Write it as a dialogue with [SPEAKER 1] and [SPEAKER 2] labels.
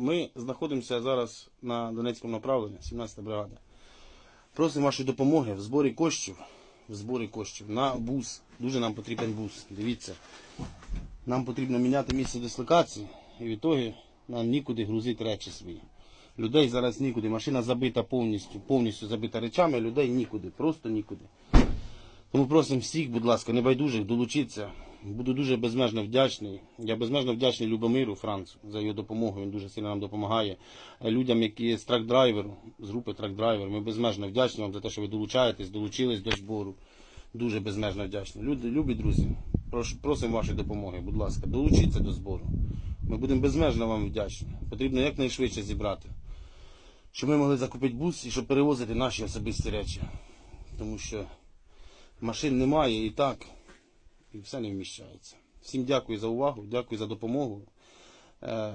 [SPEAKER 1] Ми знаходимося зараз на Донецькому направленні, 17 бригада. Просимо вашої допомоги в зборі коштів, в зборі коштів на бус. Дуже нам потрібен бус. Дивіться. Нам потрібно міняти місце дислокації, і в ітогі нам нікуди грузити речі свої. Людей зараз нікуди. Машина забита повністю, повністю забита речами, людей нікуди, просто нікуди. Тому просимо всіх, будь ласка, небайдужих долучитися. Буду дуже безмежно вдячний. Я безмежно вдячний Любомиру Францу за його допомогу. Він дуже сильно нам допомагає. Е, Людям, які з трак-драйвер, з групи трак-драйвер, ми безмежно вдячні вам за те, що ви долучаєтесь, долучились до збору. Дуже безмежно вдячні. Люди, любі друзі, просимо вашої допомоги, будь ласка, долучіться до збору. Ми будемо безмежно вам вдячні. Потрібно якнайшвидше зібрати, щоб ми могли закупити бус і щоб перевозити наші особисті речі. Тому що машин немає і так, і все не вміщається. Всім дякую за увагу, дякую за допомогу. Е,